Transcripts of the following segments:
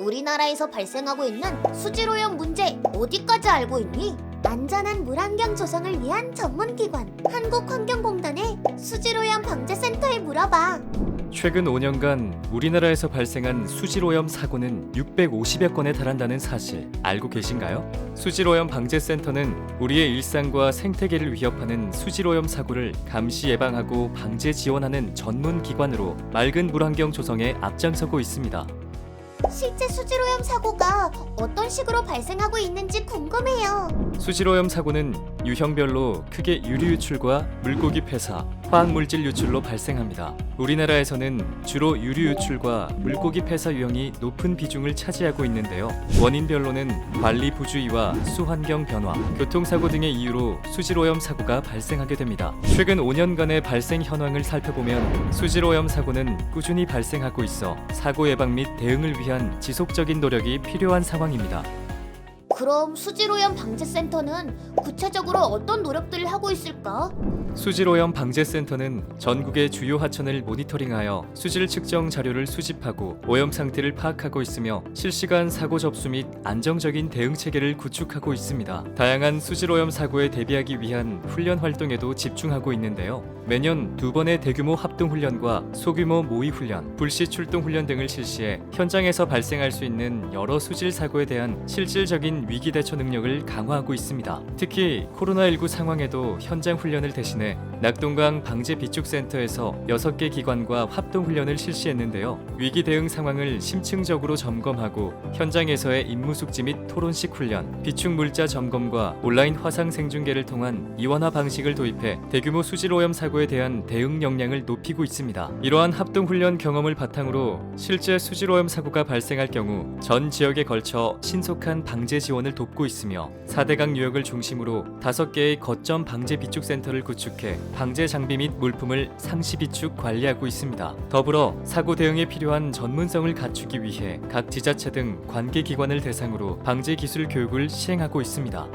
우리나라에서 발생하고 있는 수질오염 문제 어디까지 알고 있니? 안전한 물환경 조성을 위한 전문기관 한국환경공단의 수질오염 방제센터에 물어봐. 최근 5년간 우리나라에서 발생한 수질오염 사고는 650여 건에 달한다는 사실 알고 계신가요? 수질오염 방제센터는 우리의 일상과 생태계를 위협하는 수질오염 사고를 감시 예방하고 방제 지원하는 전문 기관으로 맑은 물환경 조성에 앞장서고 있습니다. 실제 수질오염 사고가 어떤 식으로 발생하고 있는지 궁금해요. 수질오염 사고는 유형별로 크게 유류 유출과 물고기 폐사, 화학 물질 유출로 발생합니다. 우리나라에서는 주로 유류 유출과 물고기 폐사 유형이 높은 비중을 차지하고 있는데요. 원인별로는 관리 부주의와 수환경 변화, 교통사고 등의 이유로 수질오염 사고가 발생하게 됩니다. 최근 5년간의 발생 현황을 살펴보면 수질오염 사고는 꾸준히 발생하고 있어 사고 예방 및 대응을 위한 지속적인 노력이 필요한 상황입니다. 그럼 수질오염 방제센터는 구체적으로 어떤 노력들을 하고 있을까? 수질오염 방제센터는 전국의 주요 하천을 모니터링하여 수질 측정 자료를 수집하고 오염 상태를 파악하고 있으며 실시간 사고 접수 및 안정적인 대응 체계를 구축하고 있습니다. 다양한 수질오염 사고에 대비하기 위한 훈련 활동에도 집중하고 있는데요. 매년 두 번의 대규모 합동 훈련과 소규모 모의 훈련, 불시 출동 훈련 등을 실시해 현장에서 발생할 수 있는 여러 수질 사고에 대한 실질적인 위기 대처 능력을 강화하고 있습니다. 특히 코로나19 상황에도 현장 훈련을 대신해 낙동강 방제 비축센터에서 6개 기관과 합동 훈련을 실시했는데요. 위기 대응 상황을 심층적으로 점검하고 현장에서의 임무 숙지 및 토론식 훈련, 비축 물자 점검과 온라인 화상 생중계를 통한 이원화 방식을 도입해 대규모 수질 오염 사고에 대한 대응 역량을 높이고 있습니다. 이러한 합동 훈련 경험을 바탕으로 실제 수질 오염 사고가 발생할 경우 전 지역에 걸쳐 신속한 방제 지원을 돕고 있으며 4대강 유역을 중심으로 5개의 거점 방제 비축 센터를 구축해 방제 장비 및 물품을 상시 비축 관리하고 있습니다. 더불어 사고 대응에 필요한 전문성을 갖추기 위해 각 지자체 등 관계 기관을 대상으로 방제 기술 교육을 시행하고 있습니다.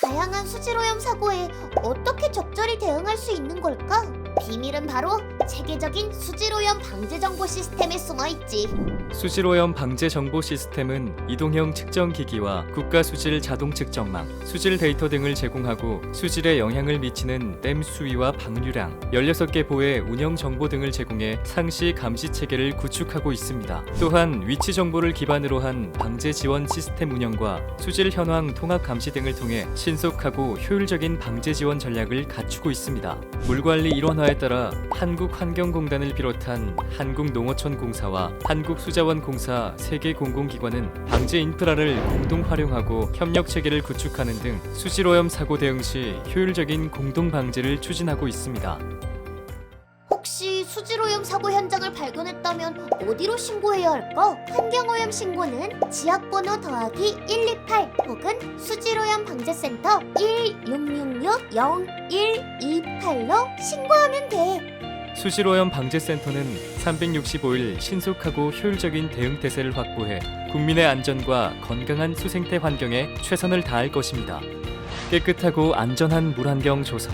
다양한 수질 오염 사고에 어떻게 적절히 대응할 수 있는 걸까? 비밀은 바로 체계적인 수질오염 방제 정보 시스템에 숨어 있지. 수질오염 방제 정보 시스템은 이동형 측정 기기와 국가 수질 자동 측정망, 수질 데이터 등을 제공하고 수질에 영향을 미치는 댐 수위와 방류량, 16개 보의 운영 정보 등을 제공해 상시 감시 체계를 구축하고 있습니다. 또한 위치 정보를 기반으로 한 방제 지원 시스템 운영과 수질 현황 통합 감시 등을 통해 신속하고 효율적인 방제 지원 전략을 갖추고 있습니다. 물 관리 일원화 에 따라 한국환경공단을 비롯한 한국농어촌공사와 한국수자원공사 세개 공공기관은 방제 인프라를 공동 활용하고 협력 체계를 구축하는 등 수질오염 사고 대응 시 효율적인 공동 방제를 추진하고 있습니다. 혹시 수질오염 사고 현장을 발견했다면 어디로 신고해야 할까? 환경오염 신고는 지역번호 더하기 128 혹은 수질오염 방제센터 1666-0128로 신고하면 돼. 수질오염 방제센터는 365일 신속하고 효율적인 대응 태세를 확보해 국민의 안전과 건강한 수생태 환경에 최선을 다할 것입니다. 깨끗하고 안전한 물환경 조성,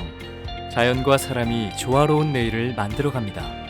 자연과 사람이 조화로운 내일을 만들어 갑니다.